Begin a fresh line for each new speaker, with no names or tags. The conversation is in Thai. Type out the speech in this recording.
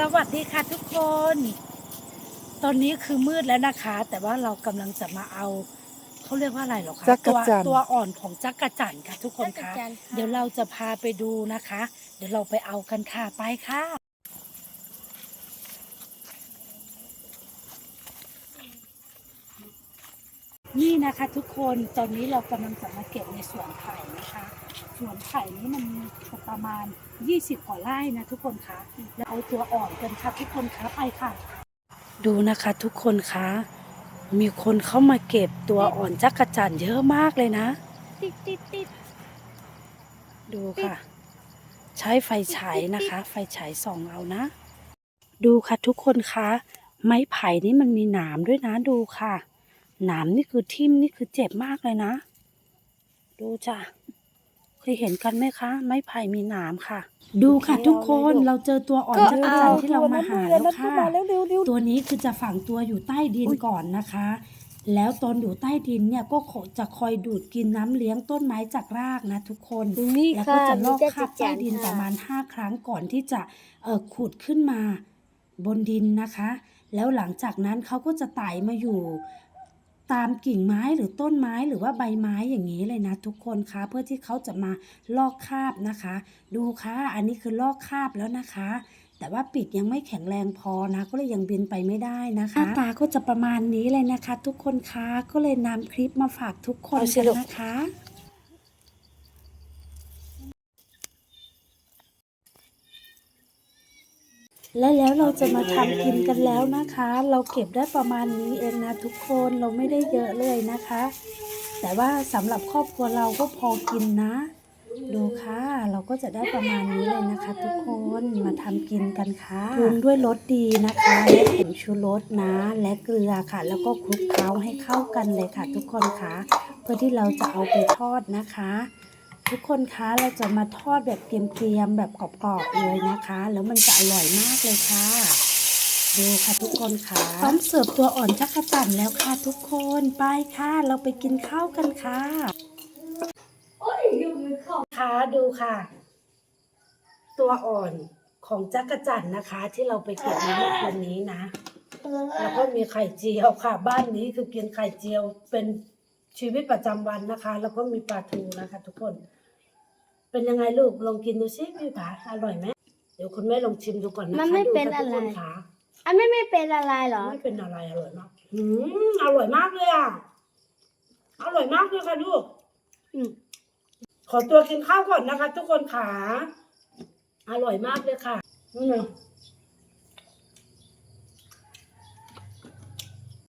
สวัสดีค่ะทุกคน ตอนนี้คือมืดแล้วนะคะ แต่ว่าเรากำลังจะมาเอาเขาเรียกว่าอะไรหรอคะ
จัก
ตัว
รจันทร์
ตัวอ่อนของจักรจันทร์ค่ะ ทุกคนคะ
จักรจันทร์ค่ะ
เดี๋ยวเราจะพาไปดูนะคะ เดี๋ยวเราไปเอากันค่ะไปค่ะ นี่นะคะทุกคนตอนนี้เรากำลังจะมาเก็บในสวนไผ่นะคะ สวนไผ่นี้มันมีประมาณ 20กว่าไร่นะทุกคนคะแล้วเอาตัวอ่อนกันค่ะทุกคนคะไปค่ะ ดูนะคะทุกคนคะ มีคนเข้ามาเก็บตัวอ่อนจักรจันทร์เยอะมากเลยนะ
ติดติดติด
ดูค่ะ ใช้ไฟฉายนะคะ ไฟฉายส่องเอานะ ดูค่ะทุกคนคะ ไม้ไผ่นี่มันมีหนามด้วยนะดูค่ะ หนามนี่คือทิ่มนี่คือเจ็บมากเลยนะ ดูจ้ะ เคยเห็นกันไหมคะ ไม้ไผ่มีหนามค่ะ ดูค่ะทุกคนเราเจอตัวอ่อนจักรจันทร์ที่เรามาหาแล้วค่ะ ตัวนี้คือจะฝังตัวอยู่ใต้ดินก่อนนะคะ แล้วตอนอยู่ใต้ดินเนี่ยก็จะคอยดูดกินน้ำเลี้ยงต้นไม้จากรากนะทุกคน
นี่
แล้ว
ค่ะ
ก็จะลอก
มี
คราบใต้ดินประมาณ 5 ครั้งก่อนที่จะเอ่อขุดขึ้นมาบนดินนะคะ แล้วหลังจากนั้นเขาก็จะไต่มาอยู่ ตามกิ่งไม้หรือต้นไม้หรือว่าใบไม้อย่างนี้เลยนะทุกคนคะเพื่อที่เขาจะมาลอกคราบนะคะ ดูค่ะอันนี้คือลอกคราบแล้วนะคะ แต่ว่าปีกยังไม่แข็งแรงพอนะ ก็เลยยังบินไปไม่ได้นะคะหน้าตาก็จะประมาณนี้เลยนะคะ ทุกคนคะก็เลยนำคลิปมาฝากทุกคนกันนะคะ และแล้วเราจะมาทำกินกันแล้วนะคะ เราเก็บได้ประมาณนี้เองนะทุกคนเราไม่ได้เยอะเลยนะคะ แต่ว่าสำหรับครอบครัวเราก็พอกินนะ ดูค่ะ เราก็จะได้ประมาณนี้เลยนะคะ ทุกคนมาทำกินกันค่ะปรุงด้วยรสดีนะคะและผงชูรสนะ และเกลือค่ะ แล้วก็คลุกเคล้าให้เข้ากันเลยค่ะ ทุกคนค่ะ เพื่อที่เราจะเอาไปทอดนะคะ ทุกคนคะเราจะมาทอดแบบเกรียมๆแบบกรอบๆเลยนะคะ แล้วมันจะอร่อยมากเลยค่ะ ดูค่ะทุกคนค่ะพร้อมเสิร์ฟตัวอ่อนจักระจันแล้วค่ะทุกคนไปค่ะเราไปกินข้าวกันค่ะค่ะดูค่ะ ตัวอ่อนของจักรจั่นนะคะ ที่เราไปเก็บในเมื่อคืนนี้นะแล้วก็มีไข่เจียวค่ะ บ้านนี้คือกินไข่เจียวเป็นชีวิตประจำวันนะคะ แล้วก็มีปลาทูนะคะ ทุกคน เป็นยังไงลูกลองกินดูสิพี่ผาอร่อยไหมเดี๋ยวคุณแม่ลองชิมดูก่อนนะคะ
มันไม่
ดู
เป็น
ค่ะทุกคน
อะไร
ค่ะ
อันไม่ไม่เป็นอะไรเหรอ
ไม่เป็นอะไรอร่อยมากอืมอร่อยมากเลยอะอร่อยมากเลยค่ะลูก
อืม
ขอตัวกินข้าวก่อนนะคะ ทุกคนค่ะอร่อยมากเลยค่ะนี่ไง